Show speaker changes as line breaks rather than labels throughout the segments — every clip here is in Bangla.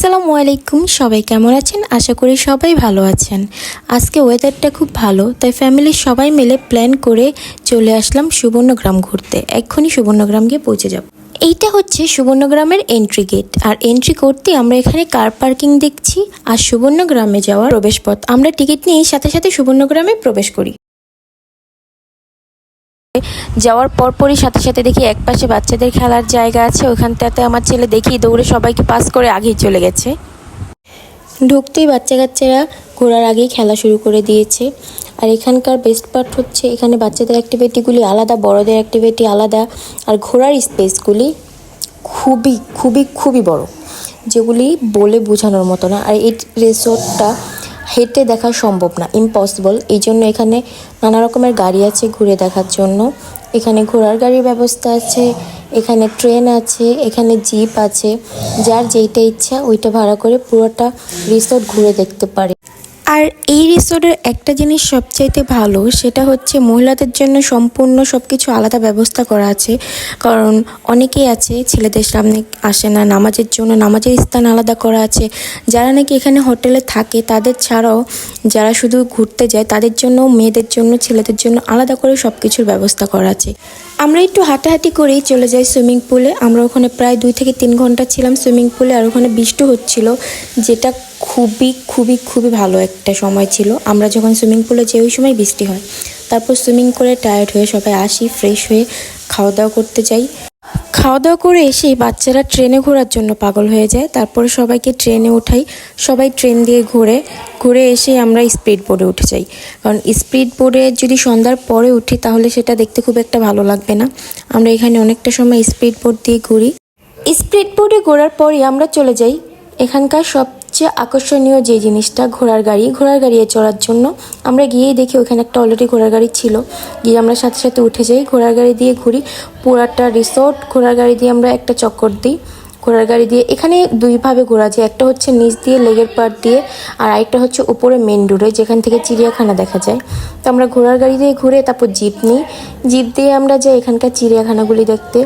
আসসালামু আলাইকুম, সবাই কেমন আছেন? আশা করি সবাই ভালো আছেন। আজকে ওয়েদারটা খুব ভালো, তাই ফ্যামিলির সবাই মিলে প্ল্যান করে চলে আসলাম সুবর্ণগ্রাম ঘুরতে। এক্ষুনি সুবর্ণগ্রাম গিয়ে পৌঁছে যাব। এইটা হচ্ছে সুবর্ণগ্রামের এন্ট্রি গেট আর এন্ট্রি করতে আমরা এখানে কার পার্কিং দেখছি, আর সুবর্ণগ্রামে যাওয়ার প্রবেশপথ। আমরা টিকিট নিয়ে সাথে সাথে সুবর্ণগ্রামে প্রবেশ করি। যাওয়ার পরপরই সাথে সাথে দেখি এক পাশে বাচ্চাদের খেলার জায়গা আছে, ওখানটাতে আমার ছেলে দেখি দৌড়ে সবাইকে পাস করে আগেই চলে গেছে। ঢুকতেই বাচ্চা কাচ্চারা ঘোরার আগেই খেলা শুরু করে দিয়েছে। আর এখানকার বেস্ট পার্ট হচ্ছে এখানে বাচ্চাদের অ্যাক্টিভিটিগুলি আলাদা, বড়দের অ্যাক্টিভিটি আলাদা। আর ঘোরার স্পেসগুলি খুবই খুবই খুবই বড়, যেগুলি বলে বোঝানোর মতো না। আর এই রিসোর্টটা হেঁটে দেখা সম্ভব না ইম্পসিবল এই জন্য এখানে নানা রকমের গাড়ি আছে ঘুরে দেখার জন্য। এখানে ঘোড়ার গাড়ির ব্যবস্থা আছে, এখানে ট্রেন আছে, এখানে জিপ আছে। যার যেইটা ইচ্ছা ওইটা ভাড়া করে পুরোটা রিসোর্ট ঘুরে দেখতে পারে। আর এই রিসোর্টের একটা জিনিস সবচাইতে ভালো, সেটা হচ্ছে মহিলাদের জন্য সম্পূর্ণ সব কিছু আলাদা ব্যবস্থা করা আছে। কারণ অনেকেই আছে, ছেলেদের সামনে আসে না, নামাজের জন্য নামাজের স্থান আলাদা করা আছে। যারা নাকি এখানে হোটেলে থাকে, তাদের ছাড়াও যারা শুধু ঘুরতে যায়, তাদের জন্য, মেয়েদের জন্য, ছেলেদের জন্য আলাদা করে সব কিছুর ব্যবস্থা করা আছে। আমরা একটু হাঁটাহাঁটি করেই চলে যাই সুইমিং পুলে। আমরা ওখানে প্রায় দুই থেকে তিন ঘণ্টা ছিলাম সুইমিং পুলে, আর ওখানে বৃষ্টি হচ্ছিল, যেটা খুবই খুবই খুবই ভালো একটা সময় ছিল। আমরা যখন সুইমিং পুলে যাই, ওই সময় বৃষ্টি হয়। তারপর সুইমিং করে টায়ার্ড হয়ে সবাই আসি ফ্রেশ হয়ে খাওয়া দাওয়া করতে যাই। খাওয়া দাওয়া করে এসেই বাচ্চারা ট্রেনে ঘোরার জন্য পাগল হয়ে যায়। তারপরে সবাইকে ট্রেনে উঠাই। সবাই ট্রেন দিয়ে ঘুরে ঘুরে এসে আমরা স্পিড বোর্ডে উঠে যাই। কারণ স্পিড বোর্ডে যদি সন্ধ্যার পরে উঠি, তাহলে সেটা দেখতে খুব একটা ভালো লাগবে না। আমরা এখানে অনেকটা সময় স্পিড বোর্ড দিয়ে ঘুরি। স্পিড বোর্ডে ঘোরার পরই আমরা চলে যাই এখানকার সবচেয়ে আকর্ষণীয় যে জিনিসটা ঘোড়ার গাড়ি, ঘোড়ার গাড়িয়ে চড়ার জন্য, আমরা গিয়েই দেখি ওখানে একটা অলরেডি ঘোড়ার গাড়ি ছিল। গিয়ে আমরা সাথে সাথে উঠে যাই, ঘোড়ার গাড়ি দিয়ে ঘুরি। পুরাটা রিসোর্ট ঘোড়ার গাড়ি দিয়ে আমরা একটা চক্কর দিই। ঘোড়ার গাড়ি দিয়ে, এখানে দুইভাবে ঘোরা যায়। একটা হচ্ছে নিচ দিয়ে লেগের পাট দিয়ে, আর আরেকটা হচ্ছে উপরে মেন রোডে যেখান থেকে চিড়িয়াখানা দেখা যায়। তো আমরা ঘোড়ার গাড়ি দিয়ে ঘুরে তারপর জিপ নিই। জিপ দিয়ে আমরা যাই এখানকার চিড়িয়াখানাগুলি দেখতে।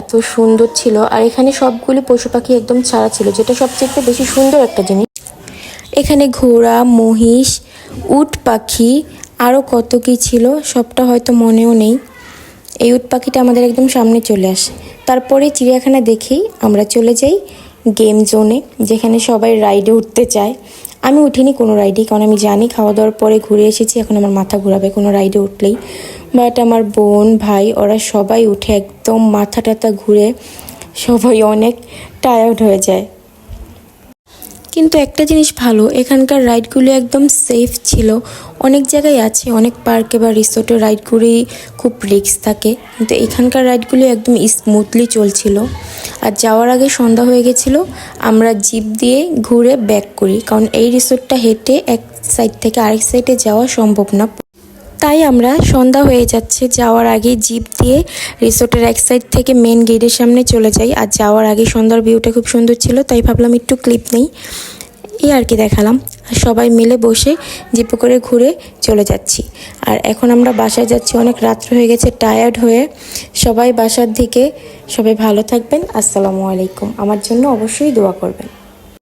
এত সুন্দর ছিল। আর এখানে সবগুলি পশু পাখি একদম ছাড়া ছিল, যেটা সবচেয়ে বেশি সুন্দর একটা জিনিস। এখানে ঘোড়া, মহিষ, উট পাখি আরও কত কী ছিল, সবটা হয়তো মনেও নেই। এই উট পাখিটা আমাদের একদম সামনে চলে আসে। তারপরে চিড়িয়াখানা দেখেই আমরা চলে যাই গেম জোনে, যেখানে সবাই রাইডে উঠতে চায়। আমি উঠিনি কোনো রাইডে কারণ আমি জানি খাওয়া দাওয়ার পরে ঘুরে এসেছি, এখন আমার মাথা ঘোরাবে কোনো রাইডে উঠলেই। বাট আমার বোন, ভাই, ওরা সবাই উঠে একদম মাথা টাথা ঘুরে সবাই অনেক টায়ার্ড হয়ে যায়। কিন্তু একটা জিনিস ভালো, এখানকার রাইডগুলি একদম সেফ ছিল। অনেক জায়গায় আছে, অনেক পার্কে বা রিসোর্টে রাইডগুলি খুব রিস্ক থাকে। কিন্তু এখানকার রাইডগুলি একদম স্মুথলি চলছিল। আর যাওয়ার আগে সন্ধ্যা হয়ে গেছিল, আমরা জিপ দিয়ে ঘুরে ব্যাক করি। কারণ এই রিসোর্টটা হেঁটে এক সাইড থেকে আরেক সাইডে যাওয়া সম্ভব না। তাই আমরা সন্ধ্যা হয়ে যাচ্ছে, যাওয়ার আগে জিপ দিয়ে রিসোর্টের এক সাইড থেকে মেন গেটের সামনে চলে যাই। আর যাওয়ার আগে সন্ধ্যার ভিউটা খুব সুন্দর ছিল, তাই ভাবলাম একটু ক্লিপ নেই। এই আর কি দেখালাম। আর সবাই মিলে বসে জিপে করে ঘুরে চলে যাচ্ছি। আর এখন আমরা বাসায় যাচ্ছি, অনেক রাত্র হয়ে গেছে টায়ার্ড হয়ে। সবাই বাসার দিকে, সবাই ভালো থাকবেন। আসসালামু আলাইকুম। আমার জন্য অবশ্যই দোয়া করবেন।